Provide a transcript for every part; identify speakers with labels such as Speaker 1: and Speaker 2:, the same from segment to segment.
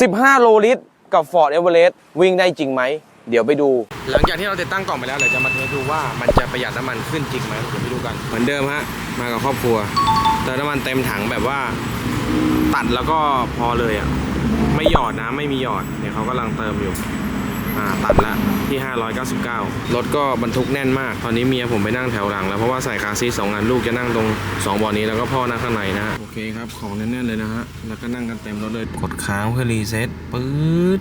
Speaker 1: 15 โลลิตร กับ Ford Everest วิ่งได้จริงไหม เดี๋ยวไปดู หลังจากที่เราติดตั้งกล่องไปแล้วเดี๋ยวจะมาเทสดูว่ามันจะประหยัดน้ำมันขึ้นจริงไหมเดี๋ยวไปดูกัน เหมือนเดิมฮะ มากับครอบครัวเติมน้ำมันเต็มถังแบบว่า ตัดแล้วก็พอเลยอะ ไม่หยอดนะไม่มีหยอด เนี่ยเขากำลังเติมอยู่ อ่าตัดละที่ 599 รถก็บรรทุกแน่นมาก ตอนนี้เมียผมไปนั่งแถวหลังแล้วเพราะว่าใส่คาร์ซีทสองอันลูกจะนั่งตรง2เบาะนี้แล้วก็พ่อนั่งข้างในนะฮะโอเคครับของแน่นๆเลยนะฮะแล้วก็นั่งกันเต็มรถเลยกดค้างเพื่อรีเซ็ตปื๊ด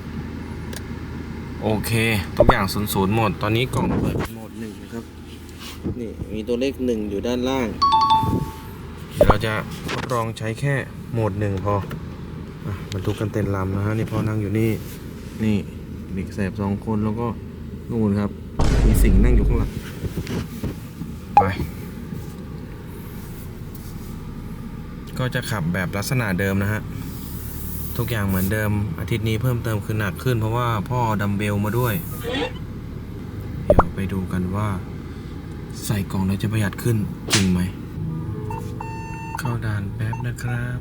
Speaker 1: โอเค ทุกอย่างศูนย์ศูนย์หมด ตอนนี้กล่องเปิดเป็นโหมดหนึ่งนะครับนี่มีตัวเลขหนึ่งอยู่ด้านล่างเดี๋ยวเราจะทดลองใช้แค่โหมดหนึ่งพออะบรรทุกกันเต็มลำนะฮะนี่พ่อนั่งอยู่นี่นี่ เด็กแสบสองคนแล้วก็นู่นครับ มีสิงนั่งอยู่ข้างหลังไป ก็จะขับแบบลักษณะเดิมนะฮะ ทุกอย่างเหมือนเดิม อาทิตย์นี้เพิ่มเติมคือหนักขึ้นเพราะว่าพ่อดัมเบลมาด้วย เดี๋ยวไปดูกันว่า ใส่กล่องแล้วจะประหยัดขึ้นจริงไหม เข้าด่านแป๊บนะครับ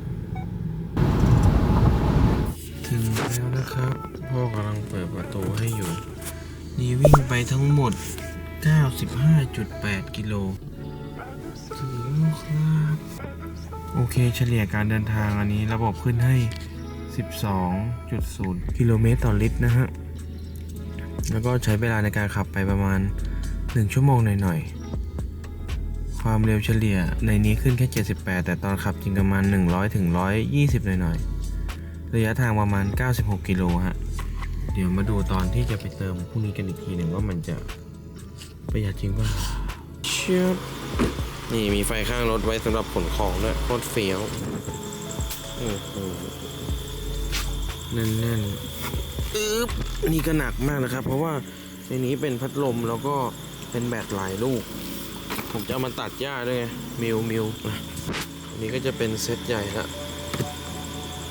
Speaker 1: ถึงแล้วนะครับ พ่อกำลังเปิดประตูให้อยู่ นี่วิ่งไปทั้งหมด 95.8 กิโลถึงแล้วครับ โอเคเฉลี่ยการเดินทางอันนี้ระบบขึ้นให้ 12.0 กิโลเมตรต่อลิตรนะฮะ แล้วก็ใช้เวลาในการขับไปประมาณ 1 ชั่วโมงหน่อยๆ ความเร็วเฉลี่ยในนี้ขึ้นแค่ 78 แต่ตอนขับจริงประมาณ 100 ถึง 120 หน่อยๆ ระยะทางประมาณ 96 กิโลฮะ เดี๋ยวมาดูตอนที่จะไปเติมพรุ่งนี้กันอีกทีหนึ่งว่ามันจะประหยัดจริงป่ะเชียบนี่มีไฟข้างรถไว้สำหรับขนของด้วยโคตรเฟี้ยวโอ้โหแน่นๆอึ๊บนี่ก็หนักมากนะครับ เพราะว่าในนี้เป็นพัดลมแล้วก็เป็นแบตหลายลูก ผมจะเอามาตัดหญ้าด้วยไงมิวมิวอะอันนี้ก็จะเป็นเซตใหญ่ละ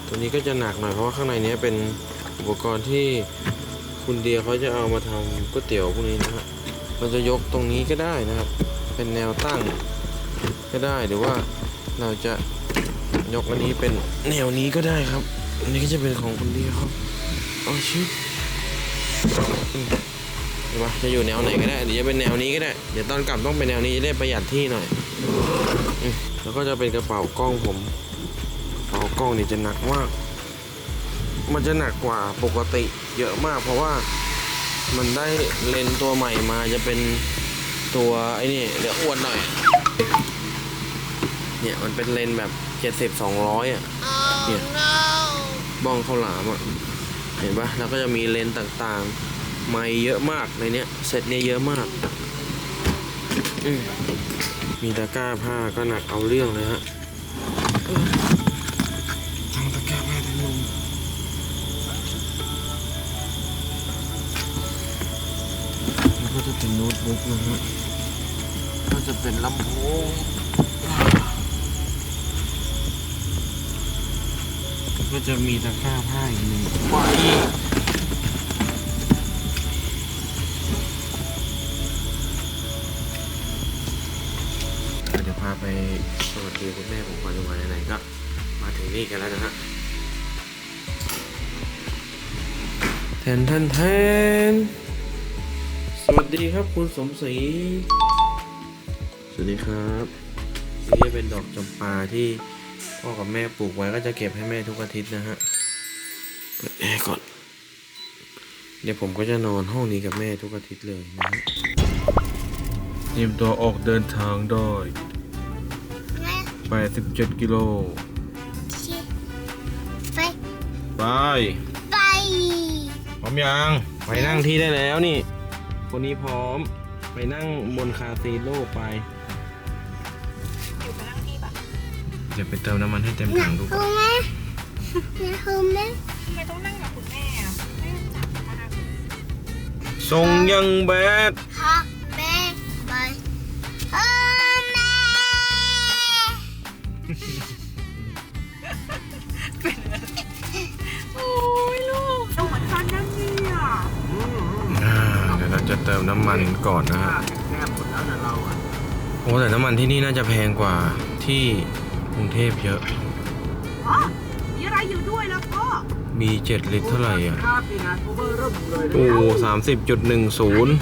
Speaker 1: ตัวนี้ก็จะหนักหน่อยเพราะว่าข้างในเนี้ยเป็น อุปกรณ์ที่คุณเดียเขาจะเอามาทำก๋วยเตี๋ยวพวกนี้นะครับเราจะยกตรงนี้ก็ได้นะครับ เป็นแนวตั้งก็ได้หรือว่าเราจะยกอันนี้เป็นแนวนี้ก็ได้ครับ อันนี้ก็จะเป็นของคุณเดียครับเอาชิบอืมเห็นปะจะอยู่แนวไหนก็ได้เดี๋ยวจะเป็นแนวนี้ก็ได้ เดี๋ยวตอนกลับต้องเป็นแนวนี้จะได้ประหยัดที่หน่อยแล้วก็จะเป็นกระเป๋ากล้องผมกระเป๋ากล้องนี่จะหนักมาก มันจะหนักกว่าปกติเยอะมาก เพราะว่ามันได้เลนส์ตัวใหม่มาจะเป็นตัวไอ้นี่เดี๋ยวอวดหน่อย เนี่ยมันเป็นเลนส์แบบ70 200อะเนี่ยบ้องข้าวหลามอะเห็นปะแล้วก็จะมีเลนส์ต่างๆ ไม่เยอะมากในเนี้ยเซตเนี้ยเยอะมากอืมมีตะกร้าผ้าก็หนักเอาเรื่องเลยฮะ เป็นโน้ตบุ๊กนะฮะก็จะเป็นลำโพงก็จะมีตะกร้าผ้าอีกหนึ่งใบเดี๋ยวพาไปสวัสดีคุณแม่ผมก่อนจังหวะไหนๆก็มาถึงนี่กันแล้วนะฮะแทนแทนแทน วัสดีครับคุณสมศรี สวัสดีครับนี่เป็นดอกจำปาที่พ่อกับแม่ปลูกไว้ก็จะเก็บให้แม่ทุกอาทิตย์นะฮะเปิดแอร์ก่อน เดี๋ยวผมก็จะนอนห้องนี้กับแม่ทุกอาทิตย์เลยนะฮะเตรียมตัวออกเดินทางได้87กิโล
Speaker 2: ไป
Speaker 1: ไป
Speaker 2: ไป
Speaker 1: พร้อมยัง ไปนั่งที่ได้แล้วนี่ คนนี้พร้อม ไปนั่งบนคาซีโร่ไปเดี๋ยวไปเติมน้ำมันให้เต็มถังดูก่อน
Speaker 2: รู้ไหมนะรู้ไหม
Speaker 3: ทำไมต้องนั่งกับคุณแม่อะแม่จับมาก
Speaker 1: ทรงยังแบด
Speaker 2: พ่อ
Speaker 3: ติมน้ำ
Speaker 1: มันก่อนนะฮะโอ้แต่น้ำมันที่นี่น่าจะแพงกว่าที่กรุงเทพเยอะ
Speaker 3: อ๋อมีอะไรอยู่ด้วยแล้วพ่อ
Speaker 1: มีเจ็ดลิตรเท่าไหร่อะโอ้สามสิบจุดหนึ่งศูนย์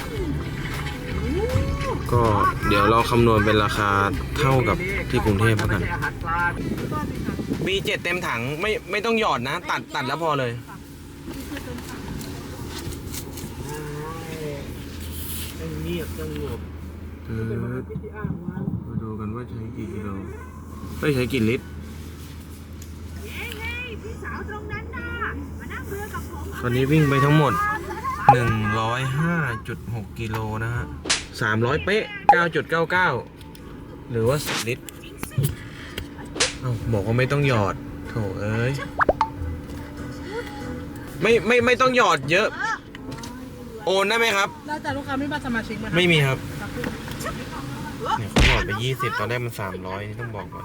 Speaker 1: ก็เดี๋ยวเราคำนวณเป็นราคาเท่ากับที่กรุงเทพแล้วกัน มีเจ็ดเต็มถังไม่ไม่ต้องหยอดนะ ตัดตัดแล้วพอเลย
Speaker 4: เงียบสงบ
Speaker 1: มาดูกันว่าใช้กี่กิโลไม่ใช้กี่ลิตรตอนนี้วิ่งไปทั้งหมด 105.6 กิโลนะฮะ 300 เป๊ะ 9.99 หรือว่า 10 ลิตรเอ้าบอกว่าไม่ต้องหยอด โถเอ้ย ไม่ไม่ไม่ต้องหยอดเยอะ โอนได้ไหมครับ
Speaker 3: แล้วแต่ลูกค้าไม่มาสมาชิกไหมคะ
Speaker 1: ไม่มีครับเนี่ยเขาบอกไปยี่สิบตอนแรกมันสามร้อยนี่ต้องบอกก่อน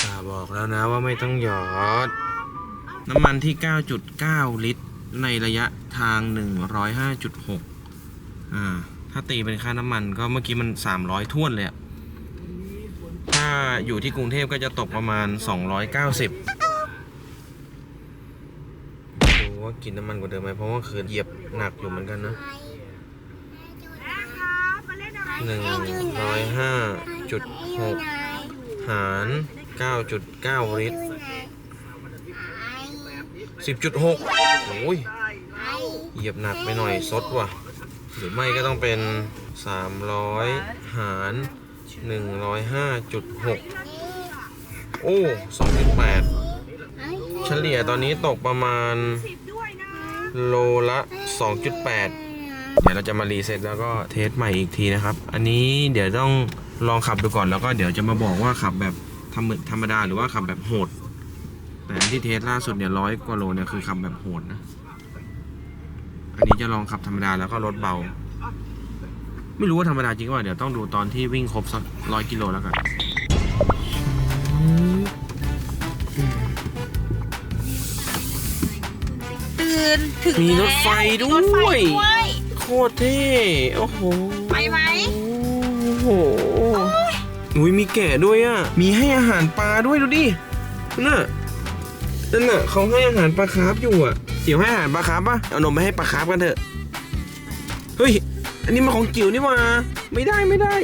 Speaker 1: สาบอกแล้วนะว่าไม่ต้องหยอด น้ำมันที่ 9.9 ลิตร ในระยะทาง 105.6 อ่า ถ้าตีเป็นค่าน้ำมันก็เมื่อกี้มัน 300ท่วนเลยอะถ้าอยู่ที่กรุงเทพก็จะตกประมาณ 290ดู ว่ากินน้ำมันกว่าเดิมไหมเพราะว่าคือเหยียบหนักอยู่เหมือนกันนะหนึ่งร้อยห้าจุดหกหารเก้าจุดเก้าลิตรสิบจุดหกโอ้ยเหยียบหนักไปหน่อยซดว่ะ หรือไม่ก็ต้องเป็นสามร้อยหารหนึ่งร้อยห้าจุดหกโอ้สองจุดแปดเฉลี่ยตอนนี้ตกประมาณ โลละ 2.8 เดี๋ยวเราจะมารีเซ็ตแล้วก็เทสใหม่อีกทีนะครับ อันนี้เดี๋ยวต้องลองขับดูก่อนแล้วก็เดี๋ยวจะมาบอกว่าขับแบบธรรมดาหรือว่าขับแบบโหด แต่อันที่เทสล่าสุดเนี่ยร้อยกว่าโลเนี่ยคือขับแบบโหดนะ อันนี้จะลองขับธรรมดาแล้วก็รถเบา ไม่รู้ว่าธรรมดาจริงว่าเดี๋ยวต้องดูตอนที่วิ่งครบสักร้อยกิโลแล้วกัน
Speaker 3: ตื่น ถึง
Speaker 1: มีรถไฟด้วย
Speaker 3: รถไฟด้วย
Speaker 1: โคตรเท่ โอ้โห
Speaker 3: ไปไหม
Speaker 1: โอ้โหอุ้ยมีแกะด้วยอะ มีให้อาหารปลาด้วยดูดิ น่ะ นั่นน่ะเขาให้อาหารปลาคาร์ฟอยู่อะ เดี๋ยวให้อาหารปลาคาร์ฟป่ะ เอานมไปให้ปลาคาร์ฟกันเถอะ เฮ้ย อันนี้มันของจิ๋วนี่หว่าไม่ได้ไม่ได้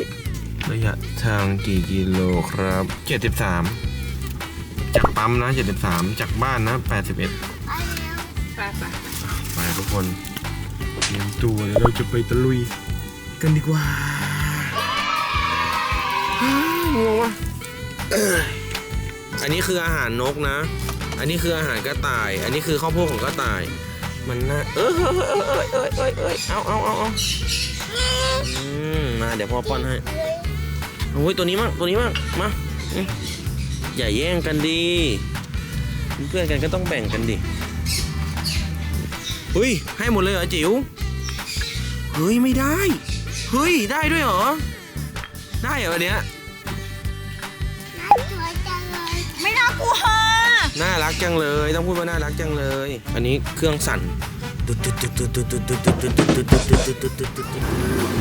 Speaker 1: ระยะทางกี่กิโลครับ 73 จากปั๊มนะ 73 จากบ้านนะ 81
Speaker 3: ไปไป
Speaker 1: ไปทุก คนเตรียมตัวเดี๋ยวเราจะไปตะลุยกันดีกว่าฮ่างงวะอันนี้คืออาหารนกนะ อันนี้คืออาหารกระต่าย อันนี้คือข้าวโพดของกระต่าย มันน่าเอ้ยเอ้ยเอ้ยเอ้ยเอ้ยเอาเอาเอาเอาอืมมาเดี๋ยวพ่อป้อนให้โอ้ยตัวนี้มั่งตัวนี้มั่งมาอืมอย่าแย่งกันดี เพื่อนกันก็ต้องแบ่งกันดิ เฮ้ย ให้หมดเลยเหรอจิ๋ว เฮ้ย ไม่ได้ เฮ้ย ได้ด้วยเหรอ ได้เหรอเนี้ย
Speaker 3: ไม่น่ากลัว
Speaker 1: น่ารักจังเลย ต้องพูดว่าน่ารักจังเลย อันนี้เครื่องสั่น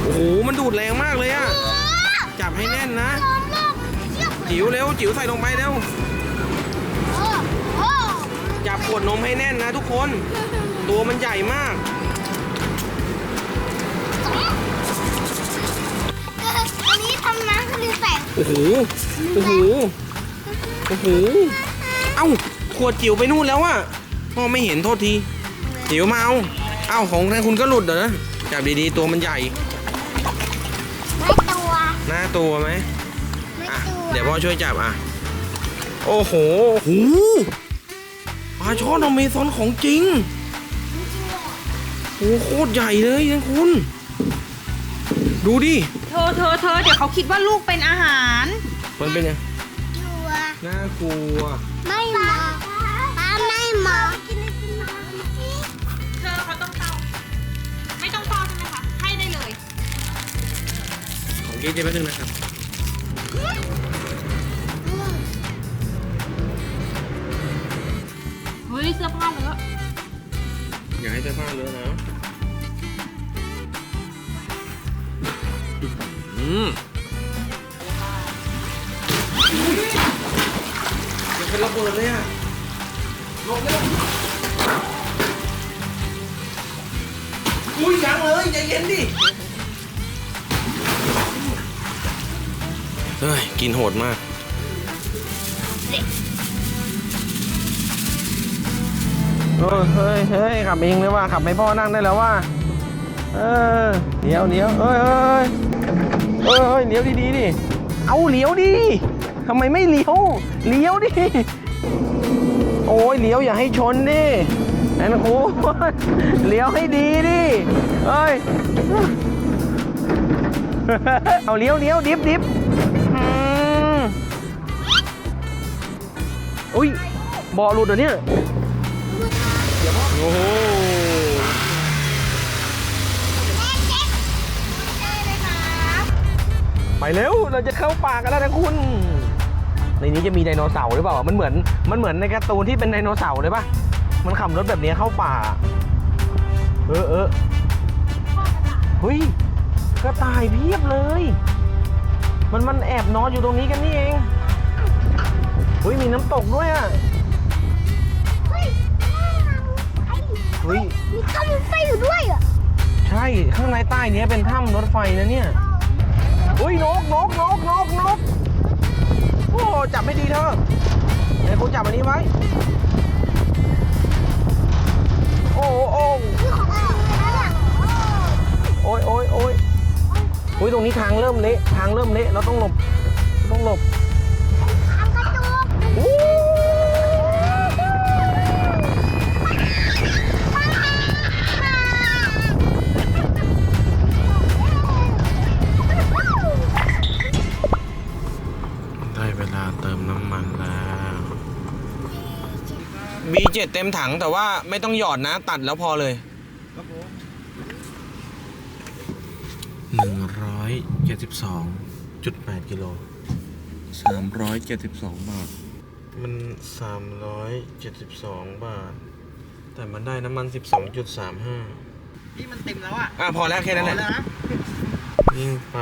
Speaker 1: โอ้โห มันดูดแรงมากเลยอะจับให้แน่นนะ จิ๋วเร็ว จิ๋วใส่ลงไปเร็ว จับขวดนมให้แน่นนะทุกคน ตัวมันใหญ่มาก
Speaker 2: อันนี้ทำน้ำคือแตก
Speaker 1: โอ้โห โอ้โห โอ้โห เอ้า ขวดจิ๋วไปนู่นแล้วอะพ่อไม่เห็นโทษที จิ๋วมาเอา เอ้าของทางคุณก็หลุดเหรอ จับดีๆ ตัวมันใหญ่
Speaker 2: ไม่ตัว
Speaker 1: หน้าตัวไหม
Speaker 2: ไม่
Speaker 1: อะ
Speaker 2: ตัว
Speaker 1: เดี๋ยวพ่อช่วยจับอะ โอ้โหโหปลา ช่อนอเมซอนของจริงโอ้โหโคตรใหญ่เลยนะคุณ ดูดิ
Speaker 3: เธอเธอเธอเดี๋ยวเขาคิดว่าลูกเป็นอาหาร
Speaker 1: มันเป็นไง
Speaker 2: ตัว
Speaker 1: น่ากลัว
Speaker 2: ไม่มองป้าไม่มองกินไอติมมา
Speaker 3: เธอเขาต้องเฝ้าไม่ต้องเฝ้าใช่ไหมคะ ให้ได้เลย
Speaker 1: ของกี้เจ๊แป๊บนึงนะครับ
Speaker 3: ยเสื้อผ้าเลอะ
Speaker 1: อย่าให้เสื้อผ้าเลอะนะอืมยังเป็นระเบิดเลยอะลงเร็วอุ้ยยังเลยใจเย็นดิ เฮ้ย กินโหดมาก เฮ้ยเฮ้ยเฮ้ยขับเองเลยว่าขับให้พ่อนั่งได้แล้วว่าเออเหลียวเหลียวเอ้ยเอ้ยเอ้ยเอ้ยเลี้ยวดีๆดิเอาเหลียวดิทำไมไม่เลี้ยวเลี้ยวดิโอ้ยเลี้ยวอย่าให้ชนดิแอนครูเลี้ยวให้ดีดิเอ้ยเอาเลี้ยวเลี้ยวดิฟดิฟอุ้ยเบาะหลุดเหรอเนี่ย อ้โหไปเร็วเราจะเข้าป่ากันแล้วนะคุณ ในนี้จะมีไดโนเสาร์หรือเปล่า มันเหมือนมันเหมือนในการ์ตูนที่เป็นไดโนเสาร์เลยปะมันขับรถแบบนี้เข้าป่า เออเออเฮ้ยกระต่ายเพียบเลย มันมันแอบนอนอยู่ตรงนี้กันนี่เองเฮ้ยมีน้ำตกด้วยอะ ฮ้ย
Speaker 2: มีข้าวมันไฟอยู่ด้วยเหรอ
Speaker 1: ใช่ ข้างในใต้เนี้ยเป็นถ้ำรถไฟนะเนี่ยอุ้ยนกนกนกนกนกโอ้ จับไม่ดีเธอเดี๋ยวกูจับอันนี้ไว้ โอ้โอ้
Speaker 2: คือของเราแล้วอะ
Speaker 1: โอ้ยโอ้ยโอ้ยอุ้ยตรงนี้ทางเริ่มเละ ทางเริ่มเละ เราต้องหลบ ต้องหลบ B7 เต็มถังแต่ว่าไม่ต้องหยอดนะ ตัดแล้วพอเลย
Speaker 4: ครับผม
Speaker 1: หนึ่งร้อยเจ็ดสิบสองจุดแปดกิโลสามร้อยเจ็ดสิบสองบาท มันสามร้อยเจ็ดสิบสองบาท แต่มันได้น้ำมันสิบสองจุดสามห้า
Speaker 4: นี่มันเต็มแล้วอะ
Speaker 1: อะพอแล้วแค่นั้นแหละ
Speaker 4: พอแล้วนะ
Speaker 1: ยิ่งไป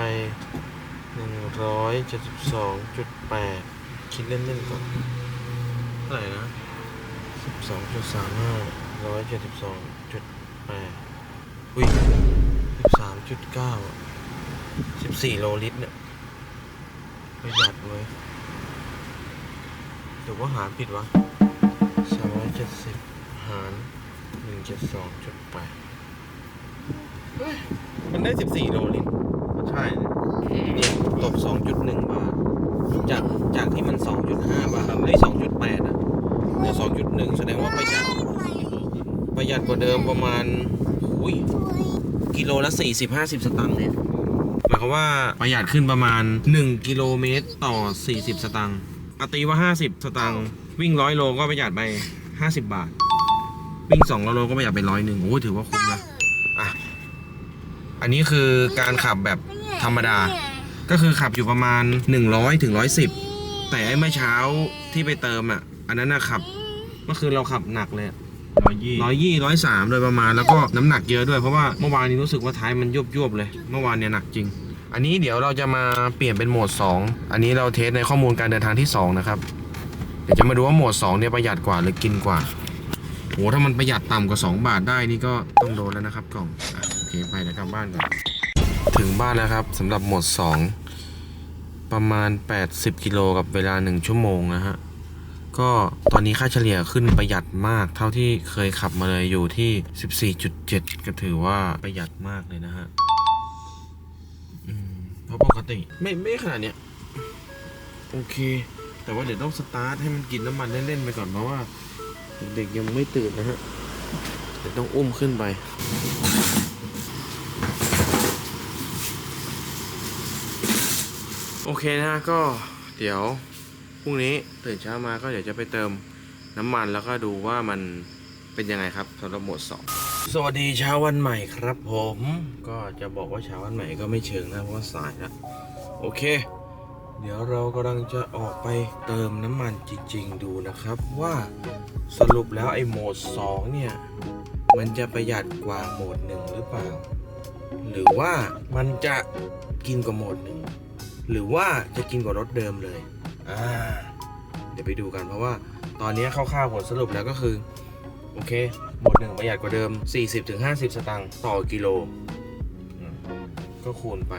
Speaker 1: หนึ่งร้อยเจ็ดสิบสองจุดแปดคิดเล่นๆก่อนเท่าไหร่นะ สิบสองจุดสามห้าร้อยเจ็ดสิบสองจุดแปดอุ้ยสิบสามจุดเก้าสิบสี่โลลิตรเนี่ยประหยัดเว้ยหรือว่าหารผิดวะสามร้อยเจ็ดสิบหารหนึ่งเจ็ดสองจุดแปดมันได้สิบสี่โลลิตร
Speaker 4: ใช่
Speaker 1: เนี่ยตก2.1บาท จาก จากที่มัน2.5บาทไอ้2.8อะ เนี่ย2.1แสดงว่าประหยัดประหยัดกว่าเดิมประมาณอุ้ยกิโลละ40-50สตางค์เนี่ยหมายความว่าประหยัดขึ้นประมาณ 1 กิโลเมตรต่อ 40 สตางค์อาตีว่า 50 สตางค์วิ่ง100โลก็ประหยัดไป 50 บาท วิ่ง200โลก็ประหยัดไปร้อยหนึ่งโอ้ยถือว่าคุ้มนะอะอันนี้คือการขับแบบธรรมดา ก็คือขับอยู่ประมาณ 100ถึง110 แต่ไอ้เมื่อเช้าที่ไปเติมอะ อันนั้นนะขับเมื่อคืนเราขับหนักเลย
Speaker 4: ร้อยยี่
Speaker 1: ร้อยยี่ร้อยสามโดยประมาณแล้วก็น้ำหนักเยอะด้วยเพราะว่าเมื่อวานนี้รู้สึกว่าท้ายมันยุบยุบๆเลย เมื่อวานเนี่ยหนักจริง อันนี้เดี๋ยวเราจะมาเปลี่ยนเป็นโหมด 2 อันนี้เราเทสในข้อมูลการเดินทางที่ 2 นะครับ เดี๋ยวจะมาดูว่าโหมด 2 เนี่ยประหยัดกว่าหรือกินกว่าโหถ้ามันประหยัดต่ำกว่า 2 บาทได้นี่ก็ต้องโดนแล้วนะครับกล่องอะโอเคไปเดี๋ยวกลับบ้านก่อนถึงบ้านแล้วครับสำหรับโหมด 2 ประมาณ 80กิโลกับเวลา 1 ชั่วโมงนะฮะ ก็ตอนนี้ค่าเฉลี่ยขึ้นประหยัดมาก เท่าที่เคยขับมาเลยอยู่ที่ 14.7 ก็ถือว่าประหยัดมากเลยนะฮะเพราะปกติไม่ไม่ขนาดเนี้ยโอเค แต่ว่าเดี๋ยวต้องสตาร์ทให้มันกินน้ำมันเล่นๆไปก่อนเพราะว่า เด็กยังไม่ตื่นนะฮะเดี๋ยวต้องอุ้มขึ้นไปโอเคนะฮะก็เดี๋ยว พรุ่งนี้ตื่นเช้ามาก็เดี๋ยวจะไปเติมน้ำมันแล้วก็ดูว่ามันเป็นยังไงครับสำหรับโหมดสองสวัสดีเช้าวันใหม่ครับผม ก็จะบอกว่าเช้าวันใหม่ก็ไม่เชิงนะเพราะว่าสายแล้วโอเค เดี๋ยวเรากำลังจะออกไปเติมน้ำมันจริง ๆ ดูนะครับว่าสรุปแล้วไอ้โหมด2เนี่ย มันจะประหยัดกว่าโหมดหนึ่งหรือเปล่า หรือว่ามันจะกินกว่าโหมดหนึ่งหรือว่าจะกินกว่ารถเดิมเลย อ่าเดี๋ยวไปดูกันเพราะว่าตอนนี้คร่าวๆผลสรุปแล้วก็คือ โอเค หมดหนึ่งประหยัดกว่าเดิม 40-50 สตางค์ต่อกิโล ก็คูณไป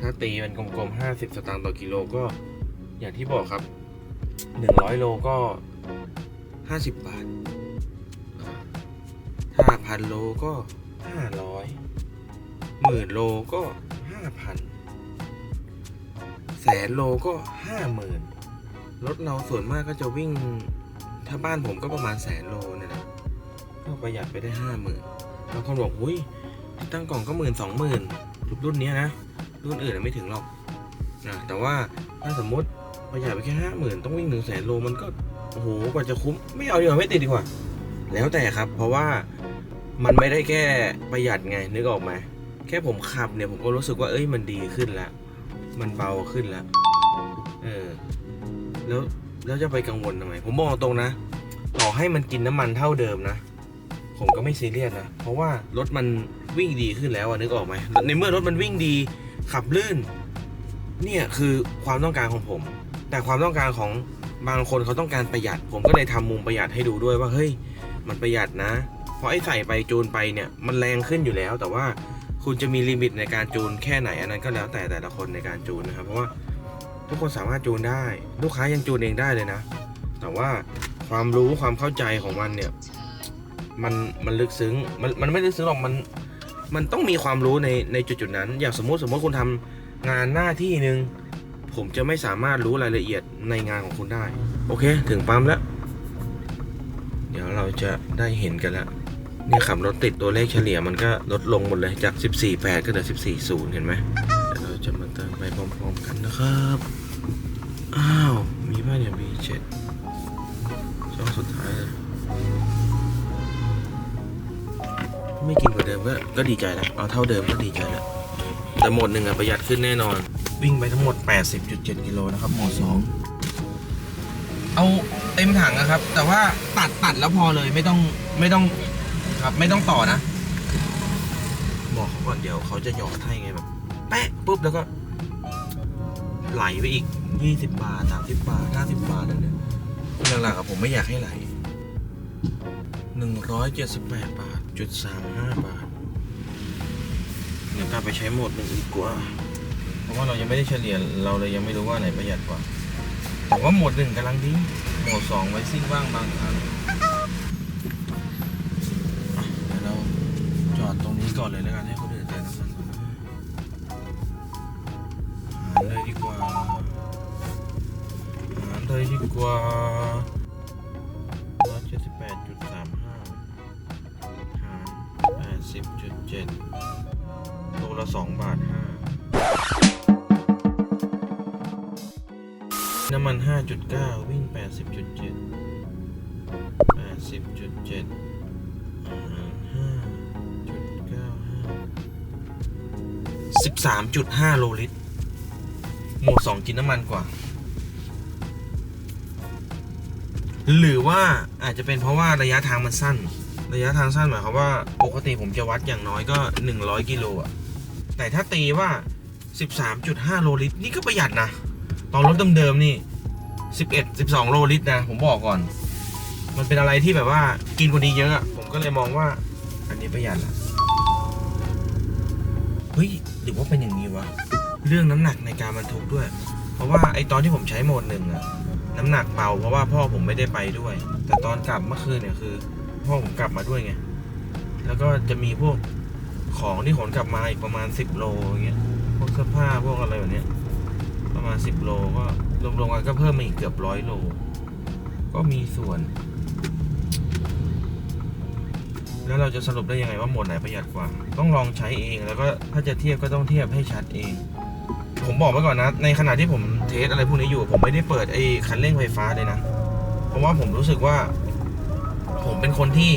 Speaker 1: ถ้าตีเป็นกลมๆ 50 สตางค์ต่อกิโลก็อย่างที่บอกครับ 100 โลก็ 50 บาทอ่าถ้าพันโลก็ 500 หมื่นโลก็ 5,000 แสนโลก็50,000รถเราส่วนมากก็จะวิ่ง ถ้าบ้านผมก็ประมาณแสนโลเนี่ยนะก็ประหยัดไปได้50,000บางคนบอกอุ้ยตั้งกล่องก็หมื่นสองหมื่นรุ่นนี้นะ รุ่นอื่นไม่ถึงหรอกนะแต่ว่าถ้าสมมติประหยัดไปแค่ห้าหมื่นต้องวิ่งหนึ่งแสนโลมันก็โอ้โหกว่าจะคุ้มไม่เอาดีกว่าไม่ติดดีกว่า แล้วแต่ครับ เพราะว่ามันไม่ได้แค่ประหยัดไงนึกออกไหมแค่ผมขับเนี่ยผมก็รู้สึกว่าเอ้ยมันดีขึ้นแล้ว มันเบาขึ้นแล้ว เออ แล้วแล้วจะไปกังวลทำไม ผมบอกตรงนะ ต่อให้มันกินน้ำมันเท่าเดิมนะ ผมก็ไม่ซีเรียสนะ เพราะว่ารถมันวิ่งดีขึ้นแล้วอะนึกออกไหม ในเมื่อรถมันวิ่งดี ขับลื่น เนี่ยคือความต้องการของผม แต่ความต้องการของบางคนเขาต้องการประหยัด ผมก็เลยทำมุมประหยัดให้ดูด้วยว่า เฮ้ย มันประหยัดนะ เพราะไอ้ใส่ไปจูนไปเนี่ย มันแรงขึ้นอยู่แล้ว แต่ว่า คุณจะมีลิมิตในการจูนแค่ไหนอันนั้นก็แล้วแต่แต่ละคนในการจูนนะครับ เพราะว่าทุกคนสามารถจูนได้ ลูกค้ายังจูนเองได้เลยนะ แต่ว่าความรู้ความเข้าใจของมันเนี่ย มันมันลึกซึ้งมันมันไม่ลึกซึ้งหรอกมันมันต้องมีความรู้ในในจุดจุดนั้น อย่างสมมติสมมติคุณทำงานหน้าที่หนึ่งผมจะไม่สามารถรู้รายละเอียดในงานของคุณได้ โอเค ถึงปั๊มแล้ว เดี๋ยวเราจะได้เห็นกันแล้ว เนี่ยขับรถติดตัวเลขเฉลี่ยมันก็ลดลงหมดเลยจาก 14.8 ก็เหลือ 14.0 เห็นไหมเดี๋ยวเราจะมาเติมไปพร้อมๆกันนะครับ อ้าว มีบ้านเนี่ย B7 ช่องสุดท้ายเลยไม่กินกว่าเดิมก็ก็ดีใจแล้วเอาเท่าเดิมก็ดีใจแล้วแต่หมดหนึ่งอะประหยัดขึ้นแน่นอน วิ่งไปทั้งหมด 80.7 กิโลนะครับโหมด2เอาเต็มถังนะครับ แต่ว่าตัดตัดแล้วพอเลยไม่ต้องไม่ต้อง ครับ ไม่ต้องต่อนะ บอกเขาก่อนเดี๋ยวเขาจะหยอดให้ไงแบบแปะปุ๊บแล้วก็ ไหลไปอีก20บาท30บาท50บาทนั่นเนี่ยหลักๆอะผมไม่อยากให้ไหล178บาทจุด35บาทเดี๋ยวกลับไปใช้โหมดหนึ่งดีกว่า เพราะว่าเรายังไม่ได้เฉลี่ยเราเลยยังไม่รู้ว่าไหนประหยัดกว่า แต่ว่าโหมดหนึ่งกำลังดีโหมดสองไว้ซิ่งบ้างบางครั้ง ก่อนเลยแล้วกันให้คนอื่นใส่น้ำมับก่อหารเลยดีกว่าหารเลยดีกว่าร้อยเจ็ดสิบแปดจุดสามห้าหารแปดสิบจุดเจ็ดโลละสองบาทห้าน้ำมัน 5.9 วิ่ง 80.7 80.7 13.5 โลลิตร โหมด 2 กินน้ำมันกว่า หรือว่าอาจจะเป็นเพราะว่าระยะทางมันสั้น ระยะทางสั้นหมายความว่า ปกติผมจะวัดอย่างน้อยก็ 100 กิโลอะแต่ถ้าตีว่า 13.5 โลลิตร นี่ก็ประหยัดนะ ตอนรถเดิมๆนี่ 11 12 โลลิตรนะ ผมบอกก่อน มันเป็นอะไรที่แบบว่ากินกว่านี้เยอะ ผมก็เลยมองว่า อันนี้ประหยัดละ หรือว่าเป็นอย่างนี้วะ เรื่องน้ำหนักในการบรรทุกด้วย เพราะว่าไอตอนที่ผมใช้โหมดหนึ่งอะน้ำหนักเบาเพราะว่าพ่อผมไม่ได้ไปด้วย แต่ตอนกลับเมื่อคืนเนี่ยคือ พ่อผมกลับมาด้วยไง แล้วก็จะมีพวกของที่ขนกลับมาอีกประมาณ 10 โลอย่างเงี้ย พวกเสื้อผ้าพวกอะไรแบบเนี้ย ประมาณ 10 โลก็รวมๆกันก็เพิ่มมาอีกเกือบร้อยโล ก็มีส่วน แล้วเราจะสรุปได้ยังไงว่าโหมดไหนประหยัดกว่า ต้องลองใช้เองแล้วก็ถ้าจะเทียบก็ต้องเทียบให้ชัดเอง ผมบอกไว้ก่อนนะ ในขณะที่ผมเทสอะไรพวกนี้อยู่ ผมไม่ได้เปิดไอ้คันเร่งไฟฟ้าเลยนะ เพราะว่าผมรู้สึกว่า ผมเป็นคนที่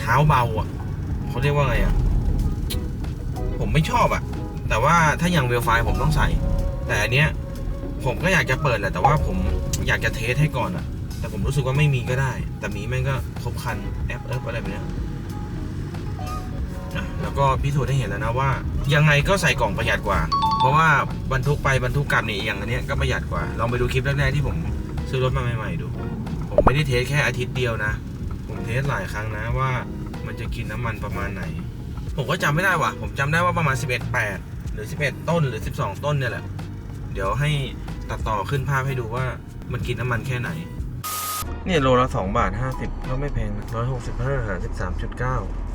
Speaker 1: เท้าเบาอะเขาเรียกว่าไงอะ ผมไม่ชอบอะ แต่ว่าถ้าอย่างเวลไฟผมต้องใส่ แต่อันเนี้ยผมก็อยากจะเปิดแหละแต่ว่าผมอยากจะเทสให้ก่อนอะแต่ผมรู้สึกว่าไม่มีก็ได้ แต่มีแม่งก็ครบคันแอปเอิบอะไรแบบเนี้ย แล้วก็พิสูจน์ให้เห็นแล้วนะว่า ยังไงก็ใส่กล่องประหยัดกว่า เพราะว่าบรรทุกไปบรรทุกกลับนี่อย่างอันเนี้ยก็ประหยัดกว่า ลองไปดูคลิปแรกๆที่ผมซื้อรถมาใหม่ๆดู ผมไม่ได้เทสแค่อาทิตย์เดียวนะ ผมเทสหลายครั้งนะว่ามันจะกินน้ำมันประมาณไหน ผมก็จำไม่ได้ว่ะ ผมจำได้ว่าประมาณ 11 8 หรือ 11 ต้นหรือ 12 ต้นเนี่ยแหละ เดี๋ยวให้ตัดต่อขึ้นภาพให้ดูว่ามันกินน้ำมันแค่ไหน เนี่ยโลละ2บาท50ก็ไม่แพงนะ165หาร13.9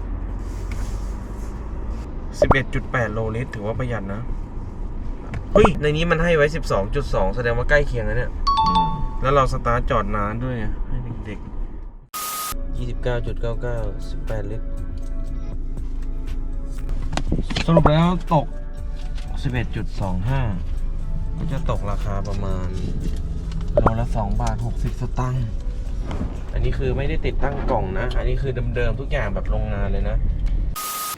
Speaker 1: 11.8 โลลิตรถือว่าประหยัดนะ เฮ้ย ในนี้มันให้ไว้ 12.2 แสดงว่าใกล้เคียงแล้วเนี่ย แล้วเราสตาร์ทจอดนานด้วยไงให้เด็กๆ 29.99 18 ลิตร สรุปแล้วตก 11.25 ก็จะตกราคาประมาณโลละ2บาท 60 สตังค์ อันนี้คือไม่ได้ติดตั้งกล่องนะ อันนี้คือเดิมๆทุกอย่างแบบโรงงานเลยนะ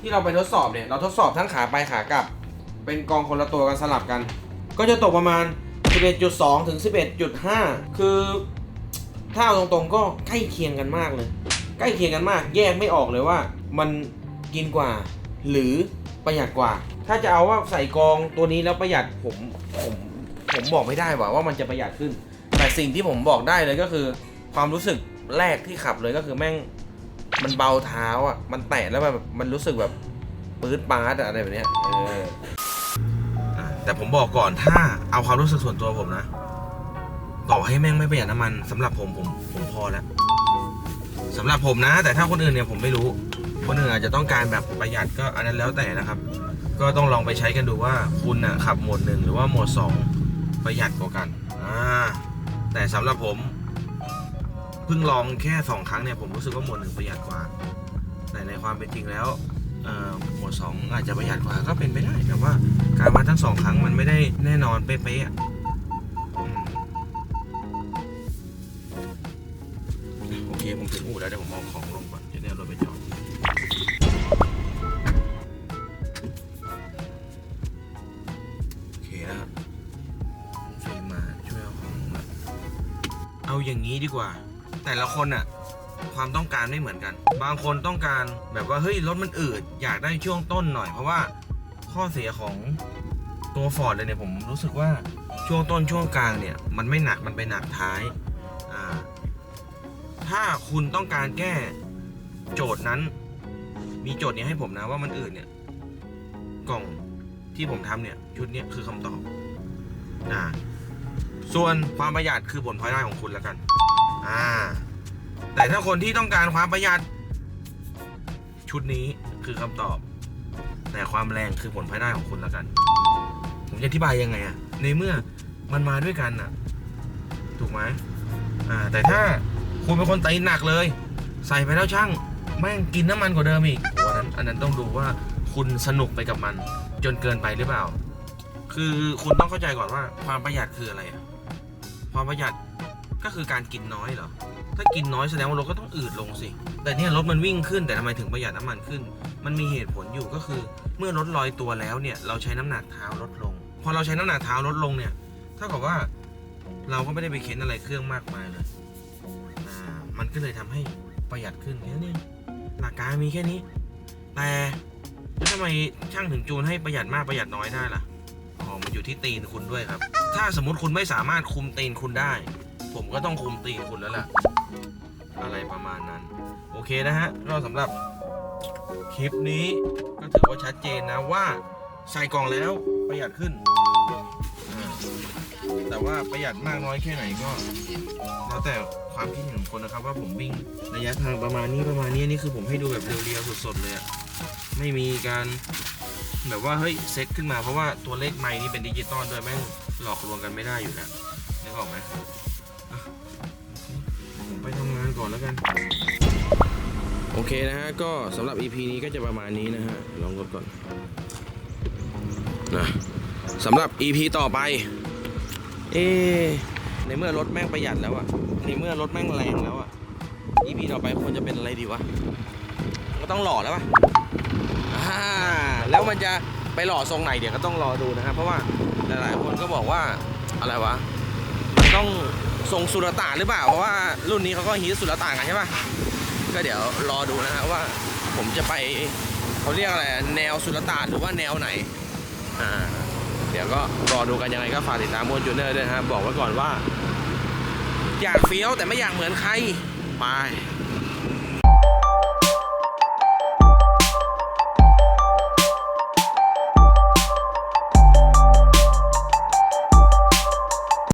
Speaker 1: ที่เราไปทดสอบเนี่ย เราทดสอบทั้งขาไปขากลับ เป็นกองคนละตัวกันสลับกัน ก็จะตกประมาณ 11.2 ถึง 11.5 คือ ถ้าเอาตรงๆก็ใกล้เคียงกันมากเลย ใกล้เคียงกันมาก แยกไม่ออกเลยว่า มันกินกว่า หรือประหยัดกว่า ถ้าจะเอาว่าใส่กองตัวนี้แล้วประหยัดผมผมผมบอกไม่ได้ว่าว่ามันจะประหยัดขึ้น แต่สิ่งที่ผมบอกได้เลยก็คือ ความรู้สึกแรกที่ขับเลยก็คือแม่ง มันเบาเท้าอะ มันแตะแล้วแบบมันรู้สึกแบบปื๊ดปาดอะไรแบบเนี้ยเออแต่ผมบอกก่อนถ้าเอาความรู้สึกส่วนตัวผมนะ ต่อให้แม่งไม่ประหยัดน้ำมันสำหรับผมผมผมพอแล้วสำหรับผมนะ แต่ถ้าคนอื่นเนี่ยผมไม่รู้ คนอื่นอาจจะต้องการแบบประหยัดก็อันนั้นแล้วแต่นะครับ ก็ต้องลองไปใช้กันดูว่าคุณน่ะขับโหมดหนึ่งหรือว่าโหมดสองประหยัดกว่ากันอ่าแต่สำหรับผม เพิ่งลองแค่สองครั้งเนี่ยผมรู้สึกว่าหมวดหนึ่งประหยัดกว่าแต่ในความเป็นจริงแล้วหมวดสองอาจจะประหยัดกว่าก็เป็นไปได้ แต่ว่าการมาทั้งสองครั้งมันไม่ได้แน่นอนเป๊ะๆอะโอเคผมถึงอู่แล้วเดี๋ยวผมเอาของลงก่อนจะได้เอารถไปจอดโอเคแล้วเฟรมมาช่วยเอาของลงมาเอาอย่างนี้ดีกว่า แต่ละคนอะความต้องการไม่เหมือนกัน บางคนต้องการแบบว่าเฮ้ยรถมันอืด อยากได้ช่วงต้นหน่อย เพราะว่าข้อเสียของตัวฟอร์ดเลยเนี่ยผมรู้สึกว่าช่วงต้นช่วงกลางเนี่ยมันไม่หนักมันไปหนักท้ายอ่าถ้าคุณต้องการแก้โจทย์นั้น มีโจทย์นี้ให้ผมนะว่ามันอืดเนี่ย กล่องที่ผมทำเนี่ย ชุดเนี้ยคือคำตอบอ่าส่วนความประหยัดคือผลพลอยได้ของคุณแล้วกัน อ่า แต่ถ้าคนที่ต้องการความประหยัด ชุดนี้คือคำตอบ แต่ความแรงคือผลพลอยได้ของคุณล้วกัน ผมจะอธิบายยังไงอะในเมื่อมันมาด้วยกันอะถูกไหมอ่า แต่ถ้าคุณเป็นคนตีหนักเลย ใส่ไปแล้วช่างแม่งกินน้ำมันกว่าเดิมอีกโอ้อันนั้นอันนั้นต้องดูว่าคุณสนุกไปกับมัน จนเกินไปหรือเปล่า คือคุณต้องเข้าใจก่อนว่า ความประหยัดคืออะไรอะความประหยัด ก็คือการกินน้อยเหรอ ถ้ากินน้อยแสดงว่ารถก็ต้องอืดลงสิ แต่เนี่ยรถมันวิ่งขึ้นแต่ทำไมถึงประหยัดน้ำมันขึ้น มันมีเหตุผลอยู่ก็คือ เมื่อรถลอยตัวแล้วเนี่ยเราใช้น้ำหนักเท้าลดลง พอเราใช้น้ำหนักเท้าลดลงเนี่ยเท่ากับว่าเราก็ไม่ได้ไปเค้นอะไรเครื่องมากมายเลย อ่า มันก็เลยทำให้ประหยัดขึ้นแค่นี้หลักการมีแค่นี้ แต่แล้วทำไมช่างถึงจูนให้ประหยัดมากประหยัดน้อยได้ล่ะ อ๋อ มันอยู่ที่ตีนคุณด้วยครับ ถ้าสมมติคุณไม่สามารถคุมตีนคุณได้ ผมก็ต้องคุมตีนคุณแล้วล่ะ อะไรประมาณนั้น โอเคนะฮะก็สำหรับคลิปนี้ก็ถือว่าชัดเจนนะว่าใส่กล่องแล้วประหยัดขึ้นอ่าแต่ว่าประหยัดมากน้อยแค่ไหนก็ แล้วแต่ความคิดเห็นของคนนะครับ ว่าผมวิ่งระยะทางประมาณนี้ประมาณนี้นี่คือผมให้ดูแบบเรียวๆสดๆเลยอะไม่มีการแบบว่าเฮ้ยเซ็ตขึ้นมาเพราะว่าตัวเลขไม้นี่เป็นดิจิตอลด้วยแม่งหลอกลวงกันไม่ได้อยู่แล้วนึกออกไหมอะโอเคผม ไปทำงานก่อนแล้วกัน โอเคนะฮะ ก็สำหรับ EP นี้ก็จะประมาณนี้นะฮะ ลองกดก่อนนะสำหรับ EP ต่อไป เอในเมื่อรถแม่งประหยัดแล้วอะในเมื่อรถแม่งแรงแล้วอะ EP ต่อไปควรจะเป็นอะไรดีวะ ก็ต้องหล่อแล้วปะอ่าแล้วมันจะไปหล่อทรงไหนเดี๋ยวก็ต้องรอดูนะครับ เพราะว่าหลายๆคนก็บอกว่าอะไรวะ มันต้อง ทรงสุลต่านหรือเปล่า เพราะว่ารุ่นนี้เขาก็ฮีทสุลต่านกันใช่ปะก็เดี๋ยวรอดูนะฮะว่า ผมจะไปเขาเรียกอะไรแนวสุลต่านหรือว่าแนวไหนอ่าเดี๋ยวก็รอดูกันยังไงก็ฝากติดตามมวนจูเนอร์ด้วยนะครับบอกไว้ก่อนว่า อยากเฟี้ยวแต่ไม่อยากเหมือนใครไป